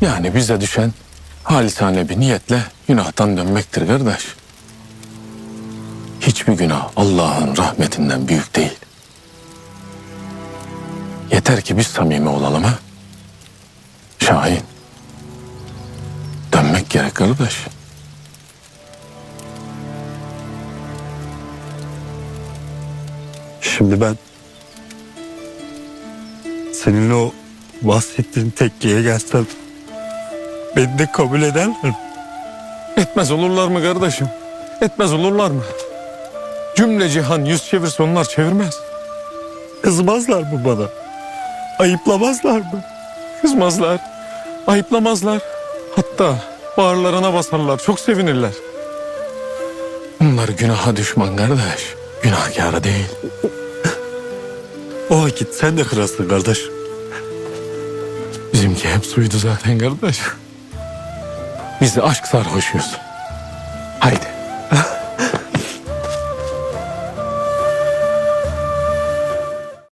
Yani bize düşen halisane bir niyetle günahtan dönmektir kardeş. Hiçbir günah Allah'ın rahmetinden büyük değil. Yeter ki biz samimi olalım ha. Şahin. Dönmek gerek kardeş. Şimdi ben seninle o bahsettiğin tekkeye gelsem beni de kabul ederler mi? Etmez olurlar mı kardeşim? Etmez olurlar mı? Cümle cihan yüz çevirse onlar çevirmez. Kızmazlar mı bana? Ayıplamazlar mı? Kızmazlar, ayıplamazlar. Hatta bağırlarına basarlar, çok sevinirler. Bunlar günaha düşman kardeş, günahkara değil. O vakit sen de kırasın kardeş. Bizimki hep suydu zaten kardeş. Biz de aşk sarhoşuyuz. Haydi.